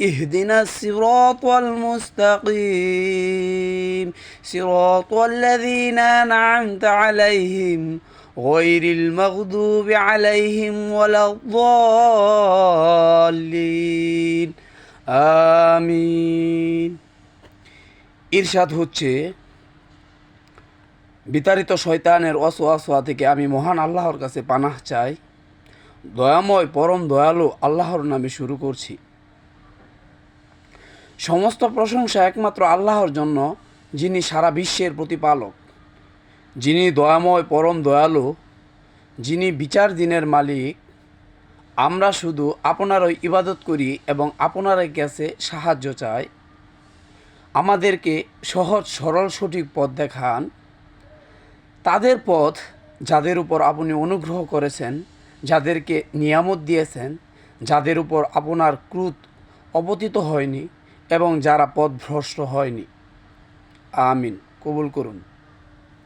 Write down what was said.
اهدنا الصراط المستقيم صراط الذين أنعمت عليهم غير المغضوب عليهم ولا الضالين আমিন ইরশাদ হচ্ছে বিতাড়িত শয়তানের অসোয়াসোয়া থেকে আমি মহান আল্লাহর কাছে পানাহ চাই দয়াময় পরম দয়ালু আল্লাহর নামে শুরু করছি সমস্ত প্রশংসা একমাত্র আল্লাহর জন্য, যিনি সারা বিশ্বের প্রতিপালক। যিনি দয়াময়, পরম দয়ালু, যিনি বিচার দিনের মালিক। আমরা শুধু আপনারই ইবাদত করি এবং আপনারই কাছে সাহায্য চাই। আমাদেরকে সহজ, সরল, সঠিক পথ দেখান। তাদের পথ যাদের উপর আপনি অনুগ্রহ করেছেন, যাদেরকে নিয়ামত দিয়েছেন, যাদের উপর আপনার ক্রুত অপতিত হয়নি এবং যারা পথভ্রষ্ট হয়নি। আমিন। কবুল করুন।